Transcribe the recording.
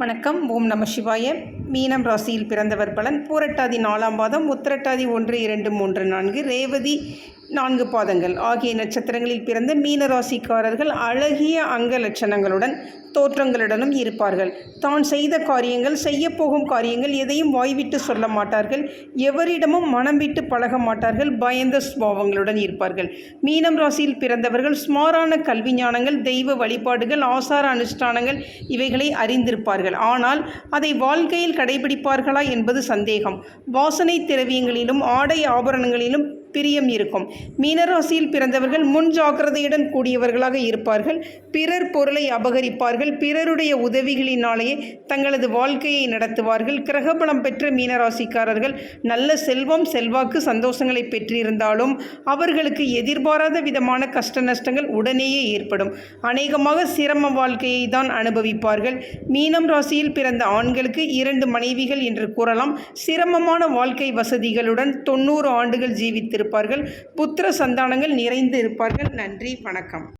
வணக்கம். ஓம் நம சிவாய. மீனம் ராசியில் பிறந்தவர் பலன். பூரட்டாதி நாலாம் பாதம் உத்திரட்டாதி ஒன்று இரண்டு மூன்று நான்கு ரேவதி நான்கு பாதங்கள். ஆகிய நட்சத்திரங்களில் பிறந்த மீனராசிக்காரர்கள் அழகிய அங்க லட்சணங்களுடன் தோற்றங்களுடனும் இருப்பார்கள். தான் செய்த காரியங்கள் செய்யப்போகும் காரியங்கள் எதையும் வாய்விட்டு சொல்ல மாட்டார்கள். எவரிடமும் மனம் விட்டு பழக மாட்டார்கள். பயந்த சுபாவங்களுடன் இருப்பார்கள். மீனம் ராசியில் பிறந்தவர்கள் சுமாரான கல்வி ஞானங்கள் தெய்வ வழிபாடுகள் ஆசார அனுஷ்டானங்கள் இவைகளை அறிந்திருப்பார்கள். ஆனால் அதை வாழ்க்கையில் கடைபிடிப்பார்களா என்பது சந்தேகம். வாசனை திரவியங்களிலும் ஆடை ஆபரணங்களிலும் பிரியம் இருக்கும். மீனராசியில் பிறந்தவர்கள் முன் ஜாக்கிரதையுடன் கூடியவர்களாக இருப்பார்கள். பிறர் பொருளை அபகரிப்பார்கள். பிறருடைய உதவிகளினாலேயே தங்களது வாழ்க்கையை நடத்துவார்கள். கிரகபலம் பெற்ற மீனராசிக்காரர்கள் நல்ல செல்வம் செல்வாக்கு சந்தோஷங்களை பெற்றிருந்தாலும் அவர்களுக்கு எதிர்பாராத விதமான கஷ்ட நஷ்டங்கள் உடனேயே ஏற்படும். அநேகமாக சிரம வாழ்க்கையை தான் அனுபவிப்பார்கள். மீனம் ராசியில் பிறந்த ஆண்களுக்கு இரண்டு மனைவிகள் என்று கூறலாம். சிரமமான வாழ்க்கை வசதிகளுடன் தொண்ணூறு ஆண்டுகள் வைத்திருப்பார்கள் புத்திர சந்தானங்கள் நிறைந்து இருப்பார்கள். நன்றி வணக்கம்.